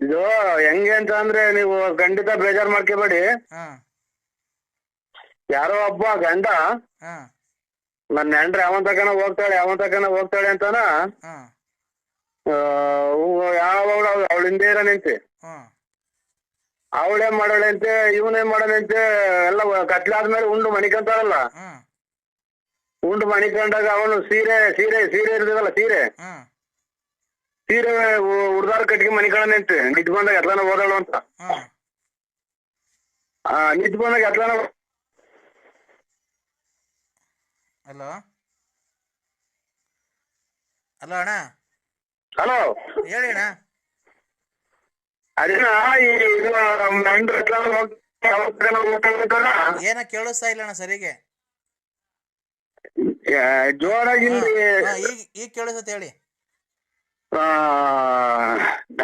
ಇದು ಹೆಂಗೆ ಅಂತ ಅಂದ್ರೆ ನೀವು ಖಂಡಿತ ಬೇಜಾರ್ ಮಾಡ್ಕೋಬೇಡಿ. ಹಾ. ಯಾರೋ ಅಪ್ಪ ಒಬ್ಬ ಗಂಡ ಹಾ. ನನ್ನ ಹೆಂಡ್ರೆ ಯಾವನ್ ತಕನ ಹೋಗ್ತಾಳೆ ಯಾವನ್ ತಕನ ಹೋಗ್ತಾಳೆ ಅಂತಾನ ಹಾ. ಯಾವಳು ಅವಳ? ಹಿಂದೆ ಇರೋನಂತೆ ಮಾಡೋಳೆ ಅವಳೇನ್ ಇವನೇ ಇವನೇನ್ ಮಾಡೋಣಂತೆ ಎಲ್ಲ ಕತ್ಲಾದ್ಮೇಲೆ ಉಂಡು ಮಣಿಕಂತಾರಲ್ಲ ಹಾ. ಉಂಡು ಮಣಿಕಂಡಾಗ ಅವನು ಸೀರೆ ಸೀರೆ ಸೀರೆ ಇರ್ತದಲ್ಲ ಸೀರೆ. ಹಾ. ಸೀರೆ ಹುಡ್ದಾರ ಕಟ್ಗೆ ಮಣಿಕೊಳ್ಳೋಣಂತೆ ನಿಂತ್ ಬಂದಾಗ ಎತ್ಲಾನ ಓದಾಳು ಅಂತ. ನಿಂತ್ ಬಂದಾಗ ಎತ್ಲಾನ ಹಲೋ? ಹಲೋ ಅಣ್ಣ? ಹಲೋ? ಹೇಳಿ ಅಣ್ಣ. ಅದೇನ? ಏನ ಕೇಳಿಸ್ತಾ ಇಲ್ಲ ಅಣ್ಣ ಸರಿಗೆ ಜೋರಾಗಿ ಈಗ ಈಗ ಕೇಳಿಸತ್ತೆ ಹೇಳಿ.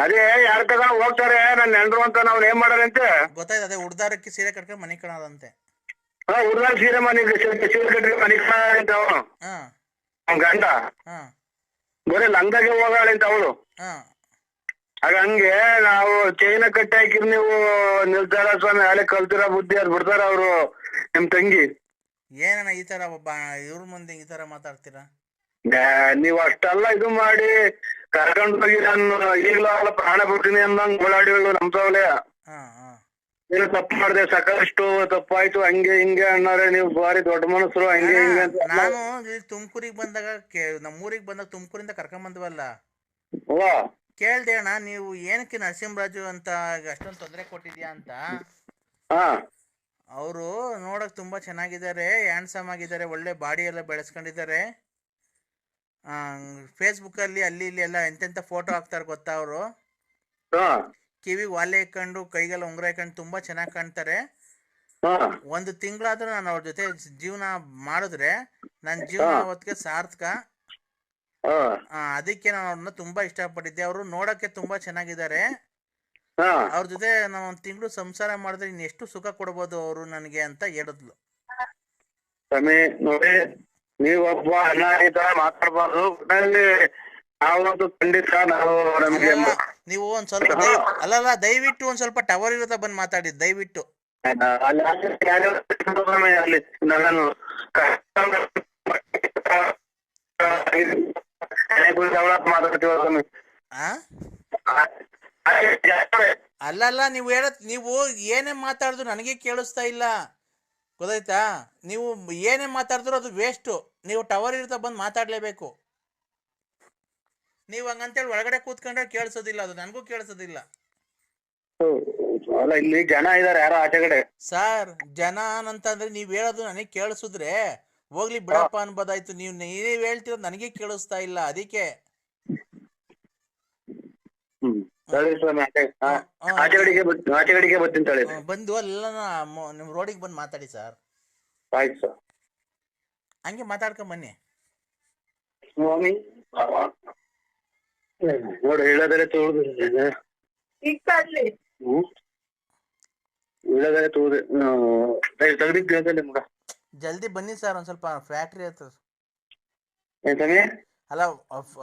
ಅದೇ ಯಾರ ಕದ ಹೋಗ್ತಾರೆ ನನ್ನ ಹೆಂಡ್ರು ಅಂತ ನಾವ್ ಏನ್ ಮಾಡೋದಂತೆ ಗೊತ್ತಾಯ್ತು ಅದೇ ಉಡ್ದಾರಕ್ಕೆ ಸೀರೆ ಕಟ್ಕೊಂಡು ಮನೆ ಕಣದಂತೆ. ಉಡ್ದಾರ ಸೀರೆ ಮನೆ ಸೀರೆ ಕಟ್ಟಿ ಮನೆ ಅವನು. ಹಾ. ಗಂಡ. ಹಾ. ಬರೀ ಲಂಗಾಗೆ ಹೋಗಾಳೆ ಅಂತ ಅವಳು. ಹಾ. ಆಗ ಹಂಗೆ ನಾವು ಚೈನ ಕಟ್ಟಿ ಹಾಕಿರ್ ನೀವು ನಿಲ್ತಾರ ಸ್ವಾಮಿ ಹಳೆ ಕಲ್ತಿರೋ ಬುದ್ಧಿ ಅದ್ ಬಿಡ್ತಾರ ಅವರು ನಿಮ್ ತಂಗಿ. ಏನಣ್ಣ ಈ ತರ ಒಬ್ಬ ಇವ್ರ ಮುಂದೆ ಈ ತರ ಮಾತಾಡ್ತೀರಾ? ನೀವ್ ಅಷ್ಟೆಲ್ಲ ಇದು ಮಾಡಿ ಕರ್ಕೊಂಡು ಹೋಗಿ ನಾನು ಈಗಲೂ ಪ್ರಾಣ ಬಿಡ್ತೀನಿ ಅಂದಂಗ್ ಓಡಾಡಿ ನಮ್ಸವಲೆ ನೀನು ತಪ್ಪು ಮಾಡಿದೆ ಸಾಕಷ್ಟು ತಪ್ಪಾಯ್ತು ಹಂಗೆ ಹಿಂಗೆ ಅಣ್ಣಾರೆ ನೀವು ಬಾರಿ ದೊಡ್ಡ ಮನಸ್ಸರು ಹಂಗೆ ಹಿಂಗೆ ಅಂತ ನಾನು ಇಲ್ಲಿ ತುಮಕೂರಿಗೆ ಬಂದಾಗ ನಮ್ಮೂರಿಗೆ ಬಂದಾಗ ತುಮಕೂರಿಂದ ಕರ್ಕೊಂಡ್ ಬಂದ್ವಲ್ಲ. ಕೇಳ್ದೆ ಅಣ್ಣ ನೀವು ಏನಕ್ಕೆ ನರಸಿಂಹರಾಜು ಅಂತ ಅಷ್ಟೊಂದು ತೊಂದರೆ ಕೊಟ್ಟಿದ್ಯಾ ಅಂತ. ಅವರು ನೋಡಕ್ ತುಂಬಾ ಚೆನ್ನಾಗಿದ್ದಾರೆ ಹ್ಯಾಂಡ್ಸಮ್ ಆಗಿದ್ದಾರೆ ಒಳ್ಳೆ ಬಾಡಿ ಎಲ್ಲ ಬೆಳೆಸ್ಕೊಂಡಿದ್ದಾರೆ. ಫೇಸ್ಬುಕ್ ಅಲ್ಲಿ ಅಲ್ಲಿ ಇಲ್ಲಿ ಎಲ್ಲ ಎಂತೆಂತ ಫೋಟೋ ಹಾಕ್ತಾರೆ ಗೊತ್ತಾ ಅವರು? ಕಿವಿಗೆ ವಾಲೆ ಇಕ್ಕೊಂಡು ಕೈಗೆಲ್ಲ ಉಂಗುರ ಇಕ್ಕೊಂಡು ತುಂಬಾ ಚೆನ್ನಾಗಿ ಕಾಣ್ತಾರೆ. ಒಂದು ತಿಂಗಳಾದ್ರೂ ನಾನು ಅವ್ರ ಜೊತೆ ಜೀವನ ಮಾಡಿದ್ರೆ ನನ್ನ ಜೀವನ. ಅವತ್ತಿಗೆ ಸಾರ್ಥಕ. ಅದಕ್ಕೆ ನಾನು ಅವ್ರನ್ನ ತುಂಬಾ ಇಷ್ಟಪಟ್ಟಿದ್ದೆ. ಅವರು ನೋಡಕ್ಕೆ ತುಂಬಾ ಚೆನ್ನಾಗಿದ್ದಾರೆ. ಅವ್ರ ಜೊತೆ ನಾನು ಒಂದು ತಿಂಗಳು ಸಂಸಾರ ಮಾಡಿದ್ರೆ ಇನ್ನು ಎಷ್ಟು ಸುಖ ಕೊಡ್ಬೋದು ಅವರು ನನಗೆ ಅಂತ ಹೇಳಿದ್ಲು. ನೋಡಿ. ನೀವೊಬ್ಬ ಅಣ್ಣ ಈ ತರ ಮಾತಾಡ್ಬಾರ್ದು. ಒಟ್ನಲ್ಲಿ ನಾವಂತೂ ಖಂಡಿತ ನಾವು ನಮ್ಗೆ ನೀವು ಒಂದ್ ಸ್ವಲ್ಪ ದಯ- ಅಲ್ಲಲ್ಲ ದಯವಿಟ್ಟು ಒಂದ್ ಸ್ವಲ್ಪ ಟವರ್ ಇರುತ್ತ ಬಂದ್ ಮಾತಾಡಿ ದಯವಿಟ್ಟು. ಅಲ್ಲಿ ಅಲ್ಲ ಸ್ವಾಮಿ ಅಲ್ಲಿ ನನ್ನನ್ನು ಮಾತಾಡ್ತೀವ ಸ್ವಾಮಿ ಆ ಅಲ್ಲಲ್ಲ ನೀವು ಹೇಳತ್ ನೀವು ಏನೇ ಮಾತಾಡಿದ್ರು ನನಗೆ ಕೇಳಿಸ್ತಾ ಇಲ್ಲ. ಗೊತ್ತಾಯ್ತಾ? ನೀವು ಏನೇ ಮಾತಾಡಿದ್ರು ಅದು ವೇಸ್ಟು ನೀವು ಟವರ್ ಇರ್ತಾ ಬಂದು ಮಾತಾಡಲೇಬೇಕು. ನೀವು ಹಂಗಂತೇಳಿ ಒಳಗಡೆ ಕೂತ್ಕೊಂಡ್ರೆ ಕೇಳಿಸೋದಿಲ್ಲ ಅದು ನನಗೂ ಕೇಳಿಸೋದಿಲ್ಲ. ಅಲ್ಲ ಇಲ್ಲಿ ಜನ ಇದಾರೆ ಯಾರೋ ಆಚೆಗಡೆ ಸರ್ ಜನ ಅಂತಂದ್ರೆ ನೀವ್ ಹೇಳೋದು ನನಗೆ ಕೇಳಿಸಿದ್ರೆ ಹೋಗ್ಲಿ ಬಿಡಪ್ಪ ಅನ್ಬೋದಾಯ್ತು. ನೀವು ನೀವ್ ಹೇಳ್ತಿರೋದು ನನಗೆ ಕೇಳಿಸ್ತಾ ಇಲ್ಲ ಅದಕ್ಕೆ. ಬಂದು ಅಲ್ಲ ನಿಮ್ ರೋಡಿಗೆ ಬಂದು ಮಾತಾಡಿ ಸರ್ ಆಯ್ತು ಸರ್ ಹಂಗೆ ಮಾತಾಡ್ಕೊಂಡ್ ಬನ್ನಿ. ಸ್ವಾಮಿ ನೋಡಿ ಹೇಳದರೆ ತೋಳ್ದು ಹ್ಮ್. ಹೇಳೋದರೆ ತೋಳ್ದು ತೆಗ್ದಿದ್ದು ಹೇಳ್ತೇನೆ ಮಗ ಜಲ್ದಿ ಬನ್ನಿ ಸರ್ ಒಂದ್ ಸ್ವಲ್ಪ ಫ್ಯಾಕ್ಟ್ರಿ ಹತ್ರ. ಅಲ್ಲ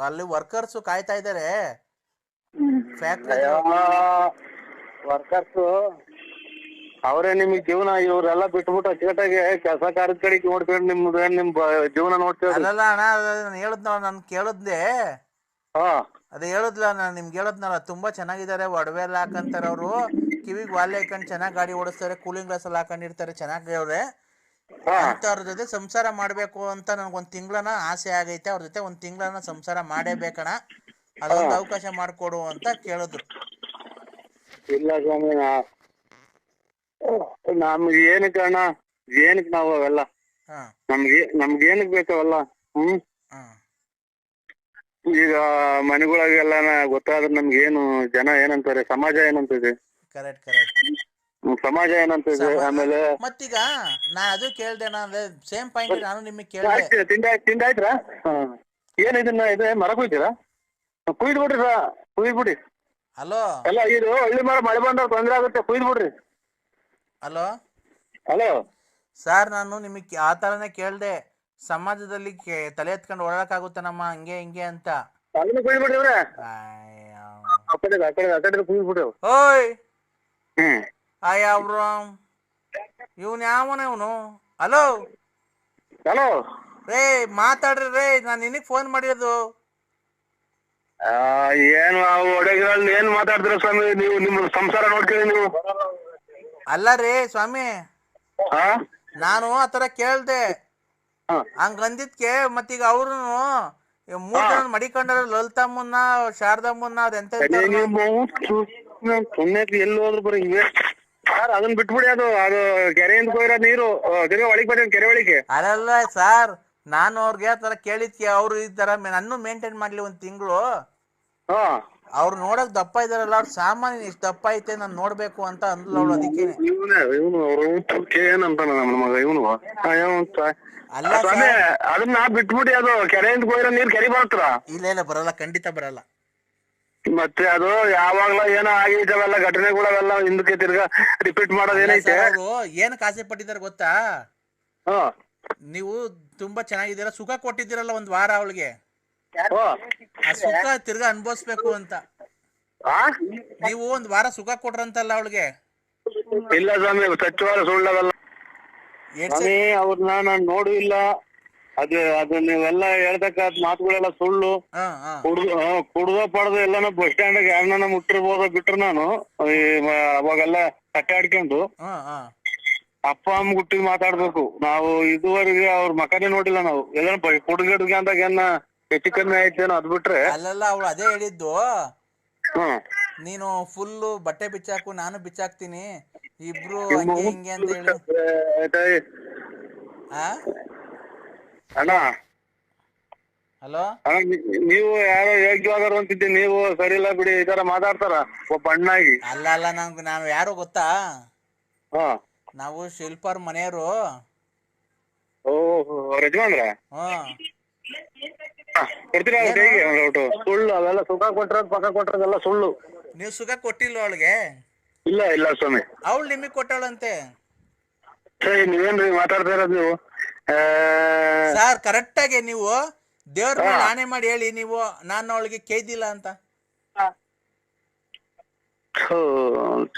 ಅಲ್ಲಿ ವರ್ಕರ್ಸ್ ಕಾಯ್ತಾ ಇದಾರೆ. ಫ್ಯಾಕ್ಟ್ರಿ ವರ್ಕರ್ಸ್ ಅವರೇ ನಿಮಗೆ ಜೀವನ ಇವ್ರೆಲ್ಲ ಬಿಟ್ಬಿಟ್ಟು ಅಚ್ಚುಕಟ್ಟಾಗಿ ಕೆಲಸ ಕಾರ್ಯದ ಕಡೆಗೆ ನೋಡ್ಕೊಂಡು ನಿಮ್ದು ನಿಮ್ ಬ- ಜೀವನ ನೋಡ್ತೀವಿ ಅಲ್ಲಲ್ಲ ಅಣ್ಣ ನಾನು ಹೇಳದ್ನಲ್ಲ ನಾನು ಕೇಳದ್ದೆ ಹಾ. ಅದೇ ಹೇಳದ್ಲ ನಾನು ನಿಮ್ಗೆ ಹೇಳದ್ನಲ್ಲ ತುಂಬಾ ಚೆನ್ನಾಗಿದ್ದಾರೆ ಒಡವೆ ಎಲ್ಲ ಹಾಕಂತಾರೆ ಅವರು. ಕಿವಿಗೆ ವಾಲೆ ಹಾಕೊಂಡು ಚೆನ್ನಾಗಿ ಗಾಡಿ ಓಡಿಸ್ತಾರೆ ಕೂಲಿಂಗ್ ಗ್ಲಾಸ್ ಎಲ್ಲ ಹಾಕೊಂಡಿರ್ತಾರೆ ಚೆನ್ನಾಗಿ ಅವ್ರೆ. ಹಾ. ಅಂತವ್ರ ಜೊತೆ ಸಂಸಾರ ಮಾಡ್ಬೇಕು ಅಂತ ನನ್ಗೊಂದ್ ತಿಂಗಳನ ಆಸೆ ಆಗೈತೆ ಅವ್ರ ಜೊತೆ ಒಂದ್ ತಿಂಗಳನ್ನ ಸಂಸಾರ ಮಾಡೇಬೇಕಣ ಅದೊಂದು ಅವಕಾಶ ಮಾಡ್ಕೊಡು ಅಂತ ಕೇಳಿದ್ರು. ಇಲ್ಲ ಸ್ವಾಮಿ ನಾ- ನಮ್ಗೆ ಏನಕ್ಕೆ ಅಣ್ಣ? ಏನಕ್ಕೆ ನಾವು ಅವೆಲ್ಲ? ಹಾ. ನಮ್ಗೆ ನಮ್ಗೆ ಏನಕ್ಕೆ ಬೇಕಾವಲ್ಲ ಹ್ಮ್? ಹಾ. ಈಗ ಮನೆಗಳಾಗೆಲ್ಲ ಗೊತ್ತಾದ್ರೆ ನಮ್ಗೆ ಏನು ಜನ ಏನಂತಾರೆ? ಸಮಾಜ ಏನಂತಿದೆ? ಕರೆಕ್ಟ್ ಕರೆಕ್ಟ್ ಸಮಾಜ ಏನಂತಿದೆ? ಆಮೇಲೆ ಮತ್ತೀಗ ನಾ ಅದು ಕೇಳ್ದೆ ಅಂದ್ರೆ ಸೇಮ್ ಪಾಯಿಂಟ್ ನಾನು ನಿಮಗೆ ಕೇಳ್ದೆ. ಆಯ್ತು ತಿಂಡಿ ಏನ್ ಇದನ್ನ ಇದೆ ಮರ ಕುಯ್ತೀರಾ? ಕುಯ್ದು ಬಿಡ್ರಿ ಸರ್ ಕುಯ್ದು ಬಿಡಿ ಹಲೋ ಎಲ್ಲ ಇದು ಹಳ್ಳಿ ಮರ ಮಳೆ ಬಂದಾಗ ತೊಂದ್ರೆ ಆಗುತ್ತೆ ಕುಯ್ದ್ ಬಿಡ್ರಿ ಹಲೋ ಹಲೋ ಸರ್ ನಾನು ನಿಮಗೆ ಆ ಥರನೇ ಕೇಳ್ದೆ. ಸಮಾಜದಲ್ಲಿ ಕೆ- ತಲೆ ಎತ್ಕೊಂಡು ಓಡಾಡಕ್ಕಾಗುತ್ತೆ ನಮ್ಮ ಹಂಗೆ ಹಿಂಗೆ ಅಂತ? ಅದನ್ನ ಕುಯ್ದು ಬಿಡ್ರಿ ಇವ್ರೆ. ಆಯ್ಯೋ. ಆ ಕಡೆ ಆ ಕಡೆ ಆ ಕಡೆ ಕೂಗ್ಬಿಟ್ಟು ಓಯ್! ಹ್ಮ್. ಆಯ್ ಅವ್ರು. ಇವನ್ ಯಾವನ ಇವನು? ಹಲೋ ಹಲೋ ರೇ ಮಾತಾಡ್ರಿ ರೇ ನಾನು ನಿನಗೆ ಫೋನ್ ಮಾಡಿರೋದು. ಆ, ಏನು ಆ ಒಡೆಗಳಲ್ಲಿ ಏನ್ ಮಾತಾಡ್ತೀರ ಸ್ವಾಮಿ? ನೀವು ನಿಮ್ಮ ಸಂಸಾರ ನೋಡ್ಕೊಳ್ಳಿ ನೀವು. ಅಲ್ಲ ರೀ ಸ್ವಾಮಿ. ಹಾ? ನಾನು ಆತರ ಕೇಳ್ದೆ. ಹಾ. ಹಂಗಂದಿದ್ಕೆ ಮತ್ತೀಗ ಅವ್ರು ಮೂರ್ ಜನ ಮಡಿಕೊಂಡಾರ ಲಲಿತಮ್ಮನ್ನ ಶಾರದಮ್ಮನ್ನ ಮುನ್ನ ಎಂತ ಅದೇ ನೀವು ಸುಮ್ಮನೆ ಎಲ್ಲಿ ಹೋದ್ರು ಬರೀ ಹಿಂಗೆ. ಸರ್ ಅದನ್ನ ಬಿಟ್ಬಿಡಿ ಅದು ಅದು ಕೆರೆಯಿಂದ ಹೋಗಿರೋ ನೀರು ಆ, ತಿರ್ಗಾ ಒಳಗೆ ಬಂದ ಕೆರೆ ಒಳಗೆ. ಅಲ್ಲ ಸರ್ ನಾನು ಅವ್ರಿಗೆ ಆತರ ಕೇಳಿದ್ಕೆ ಅವ್ರು ಈ ತರ ಮೆ- ನನ್ನೂ ಮೇಂಟೈನ್ ಮಾಡ್ಲಿ ಒಂದ್ ತಿಂಗಳು. ಹಾ. ಅವ್ರು ನೋಡಕ್ ದಪ್ಪ ಇದಾರಲ್ಲ ಅವ್ರ ಸಾಮಾನ್ಯ ಇಷ್ಟು ದಪ್ಪ ಐತೆ ನಾನು ನೋಡ್ಬೇಕು ಅಂತ ಅಂದ್ಲ ಅವಳು ಅದಕ್ಕೆ ಇವನೇ ನಮ್ಮ ಮಗ ಇವನು. ಅಲ್ಲ ಸ್ವಾಮಿ ಅದನ್ನ ಬಿಟ್ಬಿಡಿ ಅದು ಕೆರೆಯಿಂದ ಹೋಗಿರೋ ನೀರ್ ಕೆರೆ ಬರುತ್ತರ ಇಲ್ಲ ಇಲ್ಲ ಬರಲ್ಲ ಖಂಡಿತ ಬರಲ್ಲ. ಮತ್ತೆ ಅದು ಯಾವಾಗ್ಲ ಏನೋ ಆಗಿದ್ದಾವೆಲ್ಲ ಘಟನೆಗಳವೆಲ್ಲ ಹಿಂದಕ್ಕೆ ತಿರ್ಗಾ ರಿಪೀಟ್ ಮಾಡೋದೇನೈತೆ ಏನೈತೆ? ಕಾಸೆ ಏನಕ್ಕೆ ಆಸೆ ಪಟ್ಟಿದ್ದಾರೆ ಗೊತ್ತಾ? ನೀವು ತುಂಬಾ ಚೆನ್ನಾಗಿದ್ದೀರಾ ಸುಖ ಕೊಟ್ಟಿದ್ದೀರಲ್ಲ ಒಂದ್ ವಾರ ಅವಳಿಗೆ. ಆ ಸುಖ ತಿರ್ಗಾ ಅನ್ಭವಿಸ್ಬೇಕು ಅಂತ. ಆ? ನೀವು ಒಂದ್ ವಾರ ಸುಖ ಕೊಟ್ರಂತಲ್ಲ ಅವಳಿಗೆ? ಇಲ್ಲ ಸ್ವಾಮಿ ಸಚಿವರ ಸುಳ್ಳದಲ್ಲ. ಸ್ವಾಮಿ ಅವ್ರನ್ನ ನಾನು ನೋಡು ಇಲ್ಲ. ಅದು ಅದು ನೀವೆಲ್ಲ ಹೇಳ್ತಕ್ಕಂತ ಮಾತುಗಳೆಲ್ಲ ಸುಳ್ಳು. ಹಾ ಪಡ್ದ ಕುಡ್ದು ಆ, ಕುಡ್ದು ಪಡ್ದು ಎಲ್ಲಾನು ಬಸ್ ಸ್ಟ್ಯಾಂಡ್ ಯಾರನ್ನ ಮುಟ್ಟಿರ್ಬೋದು ಬಿಟ್ರು ನಾನು. ಈ ಮ- ಅವಾಗೆಲ್ಲ ಕಟ್ಟಾಡ್ಕೊಂಡು. ಹಾ ಹಾ. ಅಪ್ಪ ಅಮ್ಮ ಗುಟ್ಟಿಗೆ ಮಾತಾಡ್ಬೇಕು. ನಾವು ಇದುವರೆಗೆ ಅವ್ರ ಮಕನೇ ನೋಡಿಲ್ಲ ನಾವು. ಎಲ್ಲ ಕುಡ್ಗಿಡ್ಗೆ ಅಂದಾಗ ಏನ ಹೆಚ್ಚು ಕಮ್ಮಿ ಆಯ್ತೇನೋ ಅದ್ ಬಿಟ್ರೆ. ಅಲ್ಲಲ್ಲ ಅವಳು ಅದೇ ಹೇಳಿದ್ದು. ಹ್ಮ್. ನೀನು ಫುಲ್ ಬಟ್ಟೆ ಬಿಚ್ಚಾಕು ನಾನು ಬಿಚ್ಚಾಕ್ತೀನಿ. ಇಬ್ರು ಹಂಗೆ ಹಿಂಗೆ ಅಂತ ಹೇಳಿ? ಆ? ಅಣ್ಣ. ಹಲೋ? ಅಣ್ಣ ನೀ- ನೀವು ಯಾರೋ ಯೋಗ್ಯವಾದರು ಅಂತಿದ್ದೆ ನೀವು ಸರಿ ಇಲ್ಲ ಬಿಡಿ ಈ ತರ ಮಾತಾಡ್ತಾರ ಒಬ್ಬ ಅಣ್ಣಾಗಿ. ಅಲ್ಲ ಅಲ್ಲ ನಂಗೆ ನಾವು ಯಾರು ಗೊತ್ತಾ? ಹಾ. ನಾವು ಶಿಲ್ಪರ್ ಮನೆಯವರು. ಓಹೋ ಅವ್ರ ಯಜಮಾನ್ರ? ಹ್ಮ್ ಕೊಡ್ತೀರಾ? ಸುಳ್ಳು ಅವೆಲ್ಲ ಸುಖ ಕೊಟ್ಟಿರೋದು ಪಕ್ಕ ಕೊಟ್ಟಿರೋದೆಲ್ಲ ಸುಳ್ಳು. ನೀವು ಸುಖ ಕೊಟ್ಟಿಲ್ಲ ಅವಳಿಗೆ? ಇಲ್ಲ ಇಲ್ಲ ಸ್ವಾಮಿ. ಅವಳು ನಿಮಗೆ ಕೊಟ್ಟಾಳಂತೆ. ಸರಿ ನೀವೇನ್ರಿ ಮಾತಾಡ್ತಾ ಇರೋದು ನೀವು? ಆ, ಸರ್ ಕರೆಕ್ಟಾಗಿ ನೀವು ದೇವ್ರ ಮೇಲೆ ಆಣೆ ಮಾಡಿ ಹೇಳಿ ನೀವು ನಾನು ಅವಳಿಗೆ ಕೇದಿಲ್ಲ ಅಂತ. ಥು,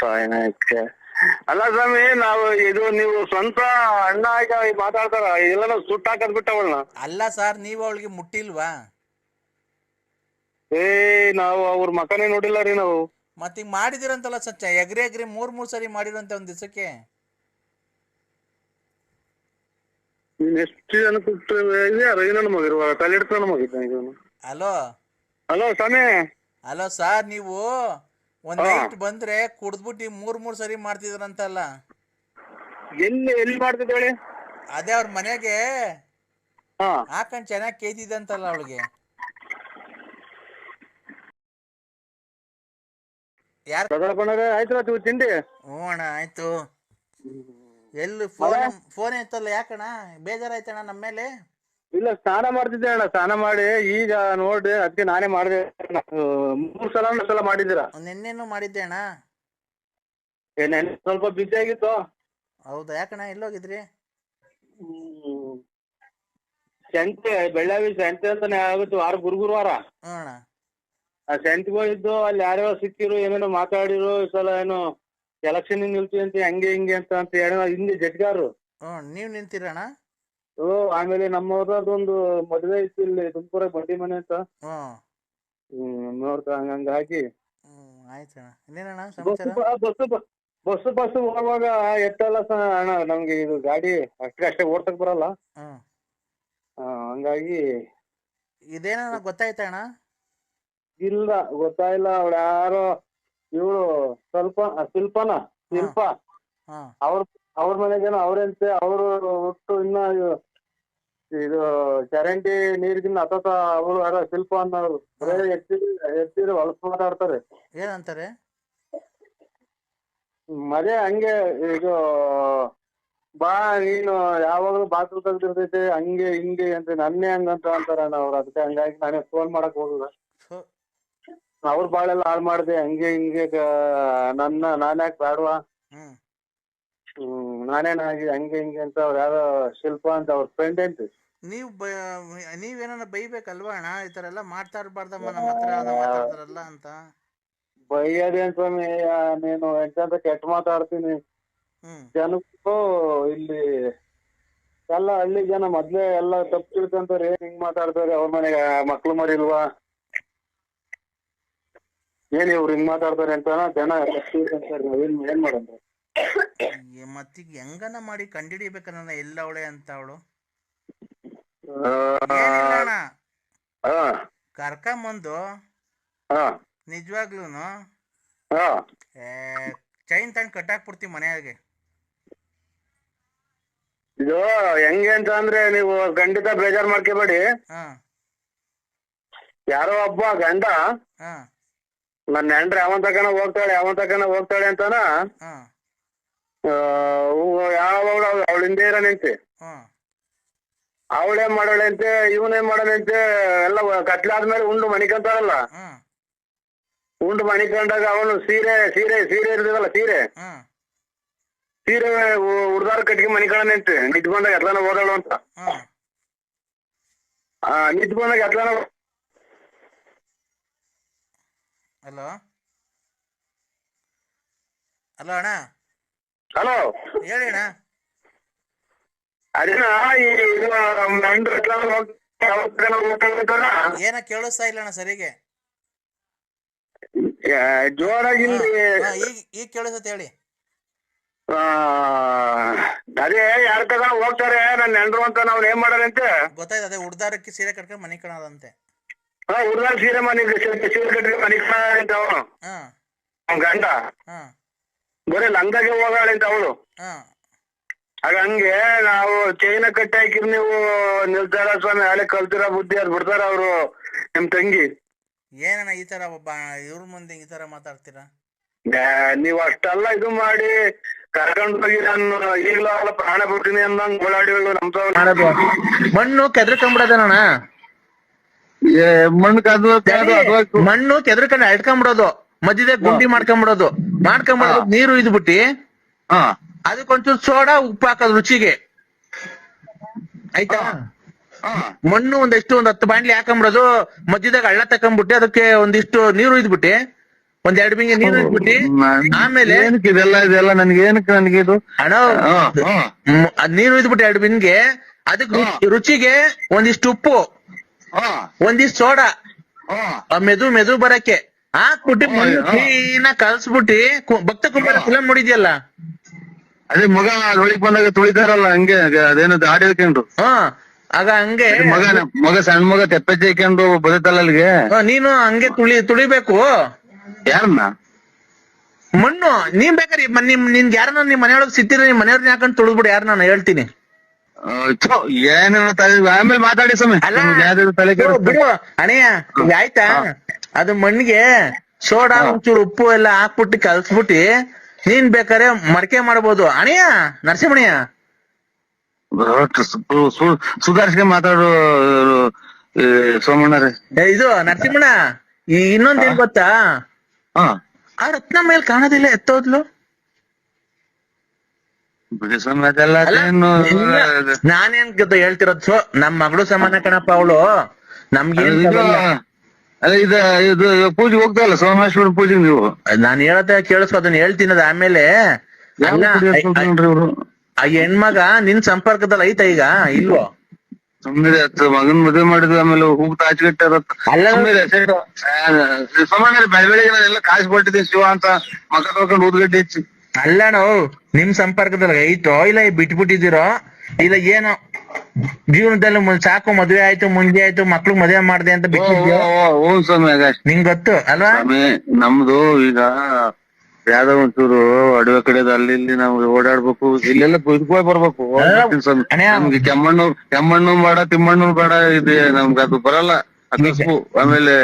ಸಾಯ್ನಾಯ್ಕೆ. ಅಲ್ಲ ಸ್ವಾಮಿ ನಾವು ಇದು ನೀವು ಸ್ವಂತ ಅಣ್ಣ ಆಗಿ ಮಾತಾಡ್ತಾರ ಇದೆಲ್ಲ ಸುಟ್ಟ ಹಾಕದ್ ಬಿಟ್ಟವಳ್ನ ಅಲ್ಲ ಸರ್ ನೀವು ಅವಳಿಗೆ ಮುಟ್ಟಿಲ್ವಾ? ಏ ನಾವು ಅವ್ರ ಮಕನೇ ನೋಡಿಲ್ಲ ರೀ ನಾವು. ಮತ್ತೀಗ ಮಾಡಿದಿರಂತಲ್ಲ ಸಚ್ಚ ಎಗ್ರಿ ಎಗ್ರಿ ಮೂರ್ ಮೂರ್ ಸರಿ ಮಾಡಿರಂತೆ ಒಂದ್ ದಿವಸಕ್ಕೆ. ನೀನ್ ಎಷ್ಟು ಜನ ಕೊಟ್ಟು ನನ್ನ ಮಗಿದ್ದ ಇವನು ಹಲೋ ಹಲೋ ಸ್ವಾಮಿ? ಹಲೋ ಸರ್ ನೀವು ಒಂದ್ ಲೈಟ್ ನೈಟ್ ಬಂದ್ರೆ ಕುಡ್ದ್ಬಿಟ್ಟು ಮೂರ್ ಮೂರ್ ಸರಿ ಮಾಡ್ತಿದ್ರಂತಲ್ಲ. ಎಲ್ಲಿ ಎಲ್ಲಿ ಮಾಡ್ತಿದ್ದ ಹೇಳಿ? ಅದೇ ಅವ್ರ ಮನೆಗೆ ಹಾ. ಹಾಕೊಂಡ್ ಚೆನ್ನಾಗಿ ಕೇತಿದಂತಲ್ಲ ಅವಳಿಗೆ. ಯಾರ್ ರಾತ್ರಿ ತಿಂಡಿ? ಹ್ಞೂ ಅಣ್ಣ ಆಯ್ತು. ಎಲ್ಲಿ ಫೋನ್ ಫೋನ್ ಇತ್ತಲ್ಲ ಯಾಕಣ್ಣ? ಬೇಜಾರಾಯ್ತಣ್ಣ ನಮ್ಮ ಮೇಲೆ? ಇಲ್ಲ ಸ್ನಾನ ಮಾಡ್ತಿದ್ದೆ ಅಣ್ಣ. ಸ್ನಾನ ಮಾಡಿ ಈಗ ನೋಡಿ ಅದಕ್ಕೆ ನಾನೇ ಮಾಡಿದೆ. ಮೂರ್ ಸಲ ನಾಲ್ಕು ಸಲ ಮಾಡಿದ್ದೀರಾ? ನಿನ್ನೆನೂ ಮಾಡಿದ್ದೆ ಅಣ್ಣ. ಏನೇನು ಸ್ವಲ್ಪ ಬಿಸಿ ಆಗಿತ್ತು. ಹೌದಾ? ಯಾಕಣ್ಣ ಎಲ್ಲೋಗಿದ್ರಿ? ಹೋಗಿದ್ರಿ ಸಂತೆ ಬೆಳ್ಳಾವಿ ಸಂತೆ ಅಂತಾನೆ ಆಗುತ್ತೆ ವಾರ ಗುರು ಗುರುವಾರ. ಹ್ಞೂ ಅಣ್ಣ. ಆ ಸಂತೆಗೆ ಹೋಗಿದ್ದು ಅಲ್ಲಿ ಯಾರ್ಯಾರೋ ಸಿಕ್ಕಿರು ಏನೇನೋ ಮಾತಾಡಿರು ಈ ಸಲ ಏನು ಎಲೆಕ್ಷನ್ ನಿಲ್ತೀವಿ ಅಂತ ಹಂಗೆ ಹಿಂಗೆ ಅಂತ ಅಂತ ಹೇಳೋ ಹಿಂದೆ ಜಟ್ಗಾರು ಹ್ಞೂ ನೀವು ನಿಂತಿರಣ್ಣ ಆಮೇಲೆ ನಮ್ಮವ್ರದೊಂದು ಮದುವೆ ಐತಿ ಇಲ್ಲಿ ತುಮಕೂರ ಬಂಡಿ ಮನೆ ಅಂತ. ಹ್ಮ್ ನೋಡ್ತಾ ಹಂಗಾಗಿ ಹ್ಞೂ ಆಯ್ತಣ್ಣ ಇನ್ನೇನಣ್ಣ ಬಸ್ ಸಮಾಚಾರ? ಬಸ್ ಬಸ್ ಬಸ್ ಹೋಗುವಾಗ ಎತ್ತಲ್ಲ ಸ ಅಣ್ಣ ನಮ್ಗೆ ಇದು ಗಾಡಿ ಅಷ್ಟೇ ಅಷ್ಟೇ ಓಡ್ಸಕ್ ಬರಲ್ಲ. ಆ, ಹಂಗಾಗಿ ಇದೇನಣ್ಣ ಗೊತ್ತಾಯ್ತಣ್ಣ ಇಲ್ಲ ಗೊತ್ತಾಯಿಲ್ಲ. ಅವ್ಳು ಯಾರೋ ಇವಳು ಸ್ವಲ್ಪ ಶಿಲ್ಪನ ಶಿಲ್ಪ. ಹಾಂ ಅವ್ರ ಅವ್ರ ಮನೆಗೇನೋ ಅವ್ರಂತೆ. ಅವರು ಒಟ್ಟು ಇನ್ನ ಇವ್- ಇದು ಚರಂಡಿ ನೀರಿಗಿನ್ನ ಅತತ ಅವರು ಯಾರೋ ಶಿಲ್ಪ ಅನ್ನೋರು ಬರೇ ಎತ್ತಿರಿ ಹೊಲಸು ಮಾತಾಡ್ತಾರೆ. ಏನಂತಾರೆ? ಮದೇ ಹಂಗೆ ಇದು ಬಾ ನೀನು ಯಾವಾಗ್ಲೂ ಬಾತ್ರೂಮ್ ತೆಗ್ದಿರ್ತೈತೆ ಹಂಗೆ ಹಿಂಗೆ ಅಂತ ನನ್ನೇ ಹಂಗಂತ ಅಂತಾರ ಅವ್ರು. ಅದಕ್ಕೆ ಹಂಗಾಗಿ ನಾನೇ ಫೋನ್ ಮಾಡಕ್ ಹೋಗುದ. ಅವ್ರ ಬಾಳೆಲ್ಲ ಹಾಳ್ ಮಾಡಿದೆ ಹಂಗೆ ಹಿಂಗೆ ನನ್ನ ನಾನ್ಯಾಕ್ ಬೇಡವಾ ಹ್ಮ್ ನಾನೇನಾಗಿ ಹಂಗೆ ಹಿಂಗೆ ಅಂತ ಅವ್ರು ಯಾರೋ ಶಿಲ್ಪ ಅಂತ ಅವ್ರ ಫ್ರೆಂಡ್ ಅಂತ. ನೀವು ಬ ನೀವೇನ ಬೈಬೇಕಲ್ವಾ ಅಣ್ಣ? ಈ ತರ ಎಲ್ಲ ಮಾಡ್ತಾ ಇರ್ಬಾರ್ದಮ್ಮ ನಮ್ಮ ಹತ್ರ ಮಾತಾಡ್ತಾರಲ್ಲ ಅಂತ. ಬೈಯದೇನ್ ಸ್ವಾಮಿ ಆ, ನೀನು ಎಂತ ಕೆಟ್ಟ ಮಾತಾಡ್ತೀನಿ. ಹ್ಮ್. ಜನಕ್ಕೂ ಇಲ್ಲಿ ಎಲ್ಲ ಹಳ್ಳಿ ಜನ ಮೊದ್ಲೇ ಎಲ್ಲ ತಪ್ಪು ತಿಳ್ಕೊಂತಾರೆ ಏನ್ ಹಿಂಗ್ ಮಾತಾಡ್ತಾರೆ ಅವ್ರ ಮನೆಗೆ ಮಕ್ಳು ಮರಿಲ್ವಾ? ಏನ್ ಇವ್ರು ಹಿಂಗ್ ಮಾತಾಡ್ತಾರೆ ಅಂತ ಜನ ತಪ್ಪು ತಿಳ್ಕೊಂತಾರೆ ನಾವೇನ್ ಏನ್ ಏ, ಮತ್ತೀಗ ಹೆಂಗನ ಮಾಡಿ ಕಂಡಿಡಿಬೇಕ ನನ್ನ ಎಲ್ಲ ಅವಳೆ ಅಂತ ಅವಳು? ಅಣ್ಣ. ಹಾ ಕರ್ಕೊಂಬಂದು. ಹಾ ನಿಜವಾಗ್ಲೂನು? ಹಾ ಚೈನ್ ತಂದು ಕಟ್ಟಾಕ್ಬಿಡ್ತೀವಿ ಮನೆಯಾಗೆ. ಇದು ಹೆಂಗೆ ಅಂತ ಅಂದ್ರೆ ನೀವು ಖಂಡಿತ ಬೇಜಾರ್ ಮಾಡ್ಕೋಬೇಡಿ. ಹಾ. ಯಾರೋ ಒಬ್ಬ ಗಂಡ ಹಾ. ನನ್ನ ಹೆಂಡ್ರೆ ಯಾವ ತಕನ ಹೋಗ್ತಾಳೆ ಅವನ್ ತಕನ ಹೋಗ್ತಾಳೆ ಅಂತಾನ ಹಾ ಯಾವಾಗ ಅವಳ ಹಿಂದೆ ಇರೋ ನಿಂತೆ ಹಾ. ಅವಳೇನ್ ಮಾಡಾಳೆ ಅಂತೆ ಇವನೇನ್ ಮಾಡಾನಂತೆ ಎಲ್ಲ ಕತ್ಲಾದ್ಮೇಲೆ ಉಂಡು ಮಣಿಕಂತಾರಲ್ಲ ಉಂಡು ಮಣಿಕೊಂಡಾಗ ಅವನು ಸೀರೆ ಸೀರೆ ಸೀರೆ ಇರ್ತದಲ್ಲ ಸೀರೆ. ಸೀರೆ ಹುಡ್ದಾರ ಕಟ್ಟಿಗೆ ಮಣಿಕೊಂಡಂತೆ ನಿಂತ್ಕೊಂಡಾಗ ಎತ್ಲಾನ ಓದಾಳು ಅಂತ. ಆ ನಿಂತ್ಕೊಂಡಾಗ ಎತ್ಲಾನ ಹಲೋ? ಹಲೋ ಅಣ್ಣ? ಹಲೋ? ಹೇಳಿ ಅಣ್ಣ ಅದೇನ ಏನ ಕೇಳಿಸ್ತಾ ಇಲ್ಲ ಅಣ್ಣ ಸರಿಗೆ ಜೋರಾಗಿ ಈಗ ಈಗ ಕೇಳಿಸತ್ತೆ ಹೇಳಿ. ಅದೇ ಯಾರ ತಗ ಹೋಗ್ತಾರೆ ನನ್ನ ನೆಂಡ್ರು ಅಂತ ನಾವ್ ಏನ್ ಮಾಡಾರಂತೆ. ಗೊತ್ತಾಯ್ತು ಅದೇ ಉಡ್ದಾರಕ್ಕೆ ಸೀರೆ ಕಟ್ಕೊಂಡು ಮನೆ ಕಣದಂತೆ. ಹಾ ಉಡ್ದಾರ ಸೀರೆ ಮನೆ ಸೀರೆ ಕಟ್ಟಿ ಮನೆ ಅವ್ನ್ ಗಂಡ. ಹಾ. ಬರೀ ಲಂಗಾಗೆ ಹೋಗಾಳೆ ಅಂತ ಅವಳು. ಹಾ. ಆಗ ಹಂಗೆ ನಾವು ಚೈನ ಕಟ್ಟಿ ಹಾಕಿರ್ ನೀವು ನಿಲ್ತಾರ ಸ್ವಾಮಿ ಹಳೆ ಕಲ್ತಿರೋ ಬುದ್ಧಿ ಅದ್ ಬಿಡ್ತಾರ ಅವ್ರು ನಿಮ್ ತಂಗಿ. ಏನಣ್ಣ ಈ ತರ ಒಬ್ಬ ಇವ್ರ ಮುಂದೆ ಈ ತರ ಮಾತಾಡ್ತೀರಾ? ಏ, ನೀವ್ ಅಷ್ಟೆಲ್ಲ ಇದು ಮಾಡಿ ಕರ್ಕೊಂಡ್ ಹೋಗಿ ನಾನು ಈಗಲೂ ಅವಳ ಪ್ರಾಣ ಬಿಡ್ತೀನಿ ಅಂದಂಗ್ ಓಡಾಡಿ ನಮ್ ಮಣ್ಣು ಕೆದ್ರಕೊಂಡ್ಬಿಡೋದಣ್ಣ ಮಣ್ಣು ಕದ್ದು ಮಣ್ಣು ಕೆದ್ರಕೊಂಡು ಅಡ್ಕೊಂಡ್ಬಿಡೋದು ಮಧ್ಯದಾಗ ಗುಂಡಿ ಮಾಡ್ಕೊಂಡ್ಬಿಡೋದು ಮಾಡ್ಕೊಂಡ್ಬಿಡೋದು ನೀರು ಇದ್ಬಿಟ್ಟಿ ಹಾ. ಅದಕ್ಕೊಂಚೂರು ಸೋಡಾ ಉಪ್ಪು ಹಾಕೋದು ರುಚಿಗೆ. ಆಯ್ತಾ? ಮಣ್ಣು ಒಂದೆಷ್ಟು ಒಂದ್ ಹತ್ತು ಬಾಂಡ್ಲಿ ಹಾಕೊಂಬಿಡೋದು ಮಧ್ಯದಾಗ ಹಳ್ಳ ತಕೊಂಡ್ಬಿಟ್ಟು ಅದಕ್ಕೆ ಒಂದಿಷ್ಟು ನೀರು ಇದ್ಬಿಟ್ಟಿ ಒಂದ್ ಎರಡು ಬಿಂಗೆ ನೀರು ಇದ್ಬಿಟ್ಟಿ ಆಮೇಲೆ ಇದೆಲ್ಲ ಇದೆಲ್ಲ ನನ್ಗೆ ಏನಕ್ಕೆ ನನ್ಗೆ ಇದು? ಹಣ ನೀರು ಇದ್ಬಿಟ್ಟು ಎರಡು ಬಿಂಗೆ ಅದಕ್ಕೆ ರುಚಿಗೆ ಒಂದಿಷ್ಟು ಉಪ್ಪು ಒಂದಿಷ್ಟು ಸೋಡಾ ಮೆದು ಮೆದು ಬರಕ್ಕೆ. ಹಾಕ್ಬಿಟ್ಟು. ಕ್ಲೀನ್ ಕಲ್ಸ್ಬಿಟ್ಟಿ ಭಕ್ತ ಕುಮಾರ್ ಫಿಲಂ ನೋಡಿದ್ಯಲ್ಲ ಅದೇ ಮಗ ಅದೊಳಗೆ ಬಂದಾಗ ತುಳಿತಾರಲ್ಲ ಹಂಗೆ ಅದೇನು ದಾಡಿ ಹಾ ಆಗ ಹಂಗೆ. ಮಗ ಮಗ ಸಣ್ಣ ಮಗ ತೆಪ್ಪೆಜ್ಜೆ ಹಾಕೊಂಡು ಬದುತ್ತಲ್ಲ ಅಲ್ಲಿಗೆ? ನೀನು ಹಂಗೆ ತುಳಿ ತುಳಿಬೇಕು. ಯಾರನ್ನ? ಮಣ್ಣು ನೀನ್ ಬೇಕಾರಿ ನಿಮ್ ನಿನ್ ಯಾರನ್ನ ನಿಮ್ ಮನೆಯೊಳಗ್ ಸಿಕ್ತಿರ ನಿಮ್ ಮನೆಯವ್ರನ್ನ ಹಾಕೊಂಡು ತುಳಿದ್ಬಿಡು ಯಾರು ನಾನು ಹೇಳ್ತೀನಿ. ಏನೇನು ಆಮೇಲೆ ಮಾತಾಡಿ ಸ್ವಾಮಿ. ಅಣಯ್ಯ ಆಯ್ತಾ? ಅದು ಮಣ್ಣಿಗೆ ಸೋಡಾ ಒಂಚೂರು ಉಪ್ಪು ಎಲ್ಲ ಹಾಕ್ಬಿಟ್ಟು ಕಲ್ಸ್ಬಿಟ್ಟು ನೀನ್ ಬೇಕಾರೆ ಮಡಕೆ ಮಾಡ್ಬೋದು. ಅಣಿಯ ನರಸಿಂಹಣಿಯ ಒಟ್ಟು ಮಾತಾಡೋ ಸು- ಮಾತಾಡು ಈ ಸೋಮಣ್ಣರೇ ಏ, ಇದು ನರಸಿಂಹಣ್ಣ ಈ ಇನ್ನೊಂದ್ ಏನ್ ಗೊತ್ತಾ? ಆ ರತ್ನ ಮೇಲೆ ಕಾಣೋದಿಲ್ಲ ಎತ್ತೋದ್ಲು? ನಾನೇನ್ ಹೇಳ್ತಿರೋದು ನಮ್ ಮಗಳು ಸಮಾನ ಕಣಪ್ಪ ಅವಳು. ತಗೊಲ್ಲ. ಅಲ್ಲ ಇದು ಇದು ಪೂಜೆ ಹೋಗ್ತಾವಲ್ಲ ಸೋಮೇಶ್ವರ ಪೂಜೆಗೆ ನೀವು? ನಾನು ಹೇಳತ್ತ ಕೇಳಿಸ್ಕೊ ಅದನ್ನ ಹೇಳ್ತೀನದ ಆಮೇಲೆ. ಅಲ್ಲ ಪೂಜೆ ಐ- ಐ- ಹೋಗ್ತಾವ್ರಿ ಆ ಹೆಣ್ಮಗ ನಿನ್ ಸಂಪರ್ಕದಲ್ಲಿ ಐತ ಈಗ ಇಲ್ವೋ? ಸುಮ್ಮನೆ ಮಗನ್ ಮದುವೆ ಮಾಡಿದ್ವಿ ಆಮೇಲೆ ಹೋಗ್ತಾ ಹಚ್ಚಿಟ್ಟಾರ ಅಲ್ಲ ಸೋಮಣ್ಣ ಬೆಳ ಎಲ್ಲ ಕಾಸು ಕೊಟ್ಟಿದ್ದೀನಿ ಶಿವ ಅಂತ ಮಕ್ಕ ತೊಳ್ಕೊಂಡು ಊದ್ಗಡ್ಡೆ ಅಲ್ಲ ನಾವು ನಿಮ್ ಸಂಪರ್ಕದಲ್ಲಿ ಐತೋ ಇಲ್ಲ ಬಿಟ್ಬಿಟ್ಟಿದಿರೋ ಬಿಟ್ಬಿಟ್ಟಿದ್ದೀರೋ ಇಲ್ಲ ಏನೋ? ಜೀವನದಲ್ಲಿ ಸಾಕು ಮದ್ವೆ ಆಯ್ತು ಮುಂಜೆ ಆಯ್ತು ಮಕ್ಳು ಮದ್ವೆ ಮಾಡ್ದೆ ಅಂತ ಬಿಟ್ಟಿದ್ಯೋ? ಓ ಸ್ವಾಮಿ ನಿಂಗ್ ಗೊತ್ತು ಅಲ್ವಾ? ನಮ್ದು ಈಗ ಯಾವ್ದೋ ಒಂಚೂರು ಅಡವೆ ಕಡೆ ಅಲ್ಲಿ ಇಲ್ಲಿ ನಾವು ಓಡಾಡ್ಬೇಕು ಇಲ್ಲೆಲ್ಲ ಇದ್ಕೋಯ್ ಬರ್ಬೇಕು. ನಮ್ಗೆ ಕೆಮ್ಮಣ್ಣು ಕೆಮ್ಮಣ್ಣು ಬೇಡ ತಿಮ್ಮಣ್ಣು ಬೇಡ ಇದೆ ನಮ್ಗೆ ಅದು ಬರಲ್ಲ. ಅದಕ್ಕೂ ಆಮೇಲೆ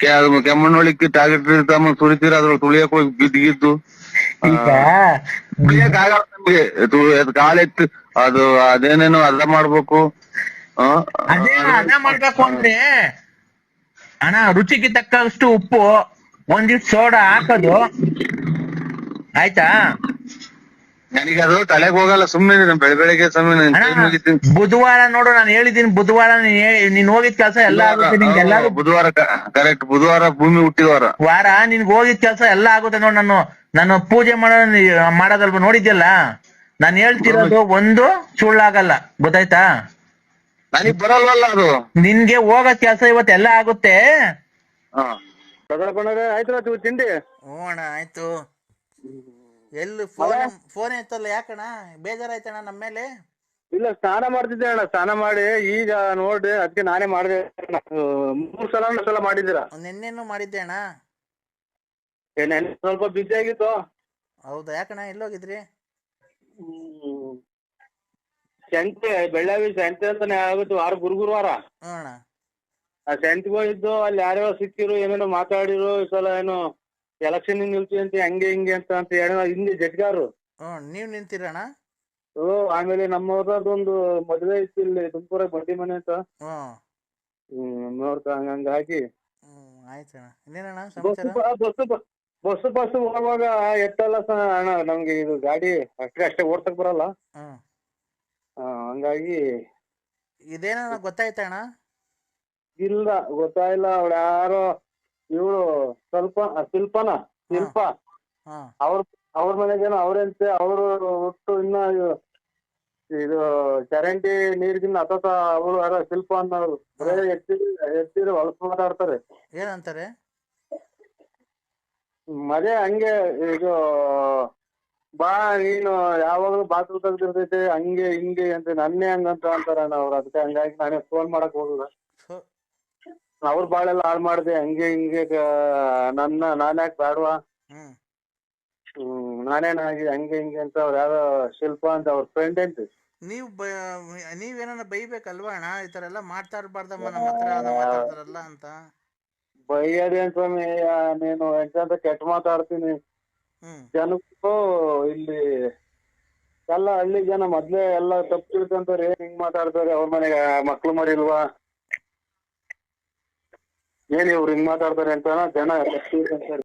ಕೆಮ್ಮಣ್ಣು ಕೆಮ್ಮಣ್ಣೊಳಿಕ್ಕೆ ಟಾರ್ಗೆಟ್ ಇರ್ತಾಮ ಸುರಿತೀರ ಅದ್ರೊಳಗೆ ತುಳಿಯಕ್ ಹೋಗಿ ಬಿದ್ದಿದ್ದು ತುಳಿಯಕ್ ಆಗಲ್ಲ ನಮ್ಗೆ. ತು- ಅದ್ ಅದೇನೇನೋ ಅರ್ಧ ಮಾಡ್ಬೇಕು. ಆ, ಅದೇ ಅದ ಮಾಡ್ಬೇಕು ಅಂದ್ರೆ ಅಣ್ಣ ರುಚಿಗೆ ತಕ್ಕಷ್ಟು ಉಪ್ಪು ಒಂದಿಷ್ಟು ಸೋಡಾ ಹಾಕೋದು. ಆಯ್ತಾ? ನನಗೆ ಅದು ತಲೆಗೆ ಹೋಗಲ್ಲ ಸುಮ್ಮನೆ ಬೆಳ ಬೆಳಿಗ್ಗೆ ನನ್ ಕೈ ಮುಗಿತೀನಿ. ಬುಧವಾರ ನೋಡು ನಾನು ಹೇಳಿದ್ದೀನಿ ಬುಧವಾರ ನೀನ್ ಹೇ- ನೀನ್ ಹೋಗಿದ್ ಕೆಲಸ ಎಲ್ಲ ಆಗುತ್ತೆ ಬುಧವಾರ ಕರೆಕ್ಟ್ ಬುಧವಾರ ಭೂಮಿ ಹುಟ್ಟಿದವಾರ. ವಾರ ನಿನ್ಗೆ ಹೋಗಿದ್ ಕೆಲಸ ಎಲ್ಲ ಆಗುತ್ತೆ ನೋಡು ನಾನು ನಾನು ಪೂಜೆ ಮಾಡೋ ಮಾಡೋದಲ್ವ ನೋಡಿದ್ಯಲ್ಲ? ನಾನು ಹೇಳ್ತಿರೋದು ಒಂದು ಸುಳ್ಳಾಗಲ್ಲ ಗೊತ್ತಾಯ್ತಾ? ನನಗ್ ಬರಲ್ವಲ್ಲ ಅದು? ನಿನ್ಗೆ ಹೋಗೋ ಕೆಲಸ ಇವತ್ತೆಲ್ಲ ಆಗುತ್ತೆ. ತಗೊಳ್ಕೊಂಡ್ರೆ ಆಯ್ತು ತಿಂಡಿ? ಹ್ಞೂ ಅಣ್ಣ ಆಯ್ತು. ಎಲ್ಲಿ ಫೋನ್ ಫೋನ್ ಇತ್ತಲ್ಲ ಯಾಕಣ್ಣ? ಬೇಜಾರಾಯ್ತಣ್ಣ ನಮ್ಮ ಮೇಲೆ? ಇಲ್ಲ ಸ್ನಾನ ಮಾಡ್ತಿದ್ದೆ ಅಣ್ಣ ಸ್ನಾನ ಮಾಡಿ ಈಗ ನೋಡ್ರಿ ಅದಕ್ಕೆ ನಾನೇ ಮಾಡಿದೆ ಮೂರ್ ಸಲ ನಾಲ್ಕು ಸಲ ಮಾಡಿದ್ದೀರಾ? ನಿನ್ನೆನು ಮಾಡಿದ್ದೆ ಅಣ್ಣ. ಏ, ನೆನ್ನೆ ಸ್ವಲ್ಪ ಬಿಸಿ ಆಗಿತ್ತು. ಹೌದಾ ಯಾಕಣ್ಣ ಎಲ್ಲೋಗಿದ್ರಿ. ಸಂತೆ ಬೆಳ್ಳಾವಿ ಸಂತೆ ಅಂತಾನೆ ಆಗುತ್ತೆ ವಾರ ಗುರು ಗುರುವಾರ. ಅಣ್ಣ. ಆ ಸಂತೆಗೆ ಹೋಗಿದ್ದು ಅಲ್ಲಿ ಯಾರ್ಯಾರೋ ಸಿಕ್ಕಿರು ಏನೇನೋ ಮಾತಾಡಿರು ಈ ಸಲ ಏನೋ ಎಲೆಕ್ಷನ್ ನಿಲ್ತಿ ಅಂತ ಹಂಗೆ ಹಿಂಗೆ ಅಂತ ಅಂತ ಹೇಳೋ ಹಿಂದೆ ಜಟ್ಗಾರು ನೀವ್ ನೀವು ನಿಂತಿರಣ್ಣ ಓ ಆಮೇಲೆ ನಮ್ಮ ಒಂದು ಮದ್ವೆ ಇತ್ತು ಇಲ್ಲಿ ತುಮಕೂರ ಬಂಡಿ ಮನೆ ಅಂತ. ಹ್ಞೂ ಹ್ಮ್ ನೋಡ್ತಾ ಹಂಗ ಹಂಗಾಗಿ ಹ್ಞೂ ಆಯ್ತಣ್ಣ. ಇನ್ನೇನಣ್ಣ ಬಸ್ ಸಮಾಚಾರ? ಬಸ್ ಬಸ್ ಬಸ್ ಹೋಗುವಾಗ ಎತ್ತಲ್ಲ ಸ ಅಣ್ಣ ನಮ್ಗೆ ಇದು ಗಾಡಿ ಅಷ್ಟೇ ಅಷ್ಟೇ ಓಡ್ಸಕ್ ಬರಲ್ಲ. ಹಂಗಾಗಿ ಆ, ಹಂಗಾಗಿ ಇದೇನಣ್ಣ ಗೊತ್ತಾಯ್ತಣ್ಣ ಇಲ್ಲ ಗೊತ್ತಾಯಿಲ್ಲ. ಅವಳು ಯಾರೋ ಇವಳು ಸ್ವಲ್ಪ ಆ, ಶಿಲ್ಪನ ಶಿಲ್ಪ. ಹಾಂ ಅವ್ರ ಅವ್ರ ಮನೆಗೇನೋ ಅವ್ರಂತೆ ಅವರು ಒಟ್ಟು ಇನ್ನ ಇದು- ಇದು ಚರಂಡಿ ನೀರ್ಗಿನ್ನ ಹತ್ತತ ಅವ್ರು ಯಾರೋ ಶಿಲ್ಪ ಅನ್ನೋರು. ಬರೇ ಎತ್ತಿರಿ ಹೊಲಸು ಮಾತಾಡ್ತಾರೆ. ಏನಂತಾರೆ? ಮದೇ ಹಂಗೆ ಇದು ಬಾ ನೀನು ಯಾವಾಗಲೂ ಬಾತ್ರೂಮ್ ತೆಗ್ದಿರ್ತೈತೆ ಹಂಗೆ ಹಿಂಗೆ ಅಂತ ನನ್ನೇ ಹಂಗಂತ ಅಂತಾರಣ್ಣ ಅವ್ರು. ಅದಕ್ಕೆ ಹಂಗಾಗಿ ನಾನೇ ಫೋನ್ ಮಾಡಕ್ ಹೋಗಲ್ಲ ಅವ್ರ ಬಾಳೆಲ್ಲ ಹಾಳು ಮಾಡಿದೆ ಹಂಗೆ ಹಿಂಗೆ ನನ್ನ ನಾನ್ಯಾಕ್ ಬೇಡವಾ? ಹ್ಞೂ ಹ್ಮ್ ನಾನೇನಾಗಿ ಹಂಗೆ ಹಿಂಗೆ ಅಂತ ಅವ್ರ ಯಾರೋ ಶಿಲ್ಪ ಅಂತ ಅವ್ರ ಫ್ರೆಂಡ್ ಅಂತ. ನೀವು ನೀವೇನ ಬೈಬೇಕಲ್ವಾ ಅಣ್ಣ? ಈ ತರ ಎಲ್ಲ ಮಾಡ್ತಾ ಇರ್ಬಾರ್ದಮ್ಮ ನಮ್ಮ ಹತ್ರ ಮಾತಾಡ್ತಾರಲ್ಲ ಅಂತ. ಬೈಯದೇನ್ ಸ್ವಾಮಿ ನೀನು ಎಂತ ಕೆಟ್ಟ ಮಾತಾಡ್ತೀನಿ. ಜನಕ್ಕೂ ಇಲ್ಲಿ ಎಲ್ಲ ಹಳ್ಳಿ ಜನ ಮೊದ್ಲೇ ಎಲ್ಲ ತಪ್ಪು ತಿಳ್ಕೊಂತಾರೆ ಏನ್ ಹಿಂಗ್ ಮಾತಾಡ್ತಾರೆ ಅವ್ರ ಮನೆಗೆ ಮಕ್ಳು ಮರಿಲ್ವಾ? ಏನ್ ಇವ್ರು ಹಿಂಗ್ ಮಾತಾಡ್ತಾರೆ ಅಂತ ಜನ ತಪ್ಪು ತಿಳ್ಕೊಂತಾರೆ.